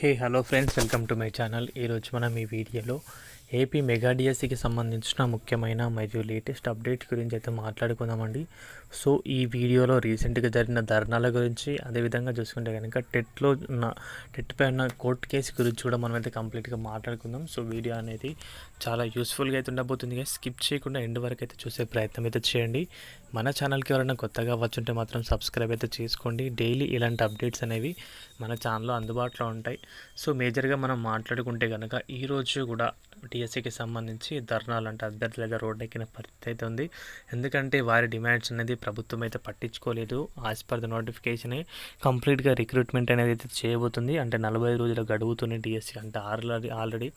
Hey hello friends welcome to my channel ఈరోజు మనం ఈ వీడియోలో ఏపీ మెగా డిఎస్సికి సంబంధించిన ముఖ్యమైన మరియు లేటెస్ట్ అప్డేట్ గురించి అయితే మాట్లాడుకుందామండి. సో ఈ వీడియోలో రీసెంట్గా జరిగిన ధర్నాల గురించి అదేవిధంగా చూసుకుంటే కనుక టెట్లో ఉన్న టెట్ పై ఉన్న కోర్టు కేసు గురించి కూడా మనం అయితే కంప్లీట్గా మాట్లాడుకుందాం. సో వీడియో అనేది చాలా యూస్ఫుల్గా అయితే ఉండబోతుంది. స్కిప్ చేయకుండా ఎండ్ వరకు అయితే చూసే ప్రయత్నం అయితే చేయండి. మన ఛానల్కి ఎవరైనా కొత్తగా వచ్చుంటే మాత్రం సబ్స్క్రైబ్ అయితే చేసుకోండి. డైలీ ఇలాంటి అప్డేట్స్ అనేవి మన ఛానల్లో అందుబాటులో ఉంటాయి. సో మేజర్గా మనం మాట్లాడుకుంటే కనుక ఈరోజు కూడా టీఎస్సీకి సంబంధించి ధర్నాలు అంటే అభ్యర్థులు అయితే రోడ్డెక్కిన పరిస్థితి అయితే ఉంది. ఎందుకంటే వారి డిమాండ్స్ అనేది ప్రభుత్వం అయితే పట్టించుకోలేదు. యాజ్ పర్ ద నోటిఫికేషనే కంప్లీట్గా రిక్రూట్మెంట్ అనేది అయితే చేయబోతుంది. అంటే నలభై రోజుల గడువుతుంది డిఎస్సీ అంటే ఆల్రెడీ ఆల్రెడీ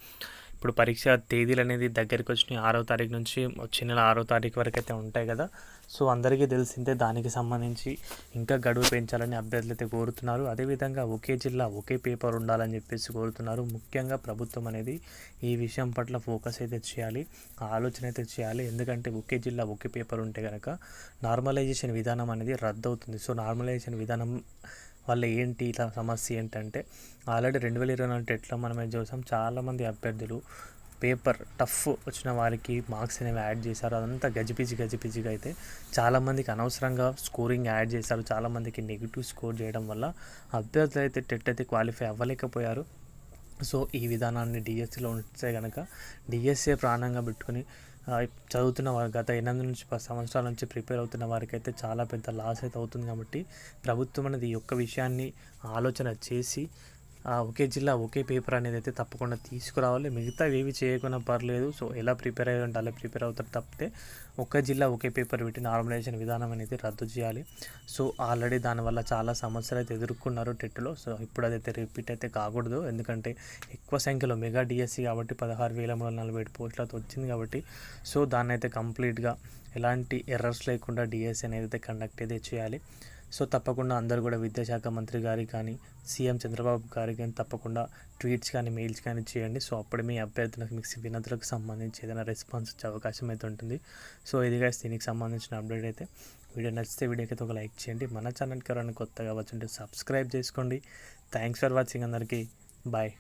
ఇప్పుడు పరీక్ష తేదీలు అనేది దగ్గరికి వచ్చినాయి ఆరో తారీఖు నుంచి వచ్చే నెల ఆరో తారీఖు వరకు అయితే ఉంటాయి కదా. సో అందరికీ తెలిసిందే దానికి సంబంధించి ఇంకా గడువు పెంచాలని అభ్యర్థులు అయితే కోరుతున్నారు. అదేవిధంగా ఒకే జిల్లా ఒకే పేపర్ ఉండాలని చెప్పేసి కోరుతున్నారు. ముఖ్యంగా ప్రభుత్వం అనేది ఈ విషయం పట్ల ఫోకస్ అయితే చేయాలి ఆలోచన అయితే చేయాలి. ఎందుకంటే ఒకే జిల్లా ఒకే పేపర్ ఉంటే కనుక నార్మలైజేషన్ విధానం అనేది రద్దు అవుతుంది సో నార్మలైజేషన్ విధానం వాళ్ళ ఏంటి ఇలా సమస్య ఏంటంటే ఆల్రెడీ రెండు వేల ఇరవై నాలుగు టెట్లో మనం చూసాం చాలామంది అభ్యర్థులు పేపర్ టఫ్ వచ్చిన వారికి మార్క్స్ అనేవి యాడ్ చేశారు. అదంతా గజిపిజి గజిపిజిగా అయితే చాలామందికి అనవసరంగా స్కోరింగ్ యాడ్ చేశారు. చాలామందికి నెగిటివ్ స్కోర్ చేయడం వల్ల అభ్యర్థులు అయితే టెట్ అయితే క్వాలిఫై అవ్వలేకపోయారు. సో ఈ విధానాన్ని డిఎస్సిలో ఉంటే కనుక డిఎస్సీ ప్రాణంగా పెట్టుకుని చదువుతున్న వారు గత ఎనిమిది నుంచి పది సంవత్సరాల నుంచి ప్రిపేర్ అవుతున్న వారికి అయితే చాలా పెద్ద లాస్ అయితే అవుతుంది కాబట్టి ప్రభుత్వం అనేది ఈ యొక్క విషయాన్ని ఆలోచన చేసి ఒకే జిల్లా ఒకే పేపర్ అనేది అయితే తప్పకుండా తీసుకురావాలి. మిగతా ఏవి చేయకుండా పర్లేదు. సో ఎలా ప్రిపేర్ అయ్యి ఉంటే అలా ప్రిపేర్ అవుతారు తప్పితే ఒకే జిల్లా ఒకే పేపర్ పెట్టి నార్మలైజేషన్ విధానం అనేది రద్దు చేయాలి. సో ఆల్రెడీ దానివల్ల చాలా సమస్యలు అయితే ఎదుర్కొన్నారు టెట్లో సో ఇప్పుడు అదైతే రిపీట్ అయితే కాకూడదు. ఎందుకంటే ఎక్కువ సంఖ్యలో మెగా డిఎస్సి కాబట్టి పదహారు వేల మూడు వందల నలభై ఏడు పోస్టులతో వచ్చింది కాబట్టి సో దాన్ని అయితే కంప్లీట్గా ఎలాంటి ఎర్రర్స్ లేకుండా డిఎస్సి అనేది అయితే కండక్ట్ అయితే చేయాలి. సో తప్పకుండా అందరూ కూడా విద్యాశాఖ మంత్రి గారికి కానీ సీఎం చంద్రబాబు గారికి కానీ తప్పకుండా ట్వీట్స్ కానీ మెయిల్స్ కానీ చేయండి. సో అప్పుడు మీ అభ్యర్థులకు మీకు వినతులకు సంబంధించి ఏదైనా రెస్పాన్స్ వచ్చే అవకాశం అయితే ఉంటుంది. సో ఇది దీనికి సంబంధించిన అప్డేట్ అయితే. వీడియో నచ్చితే వీడియోకి అయితే ఒక లైక్ చేయండి. మన ఛానల్కి ఎవరైనా కొత్తగా వచ్చుంటే సబ్స్క్రైబ్ చేసుకోండి. థ్యాంక్స్ ఫర్ వాచింగ్ అందరికీ. బాయ్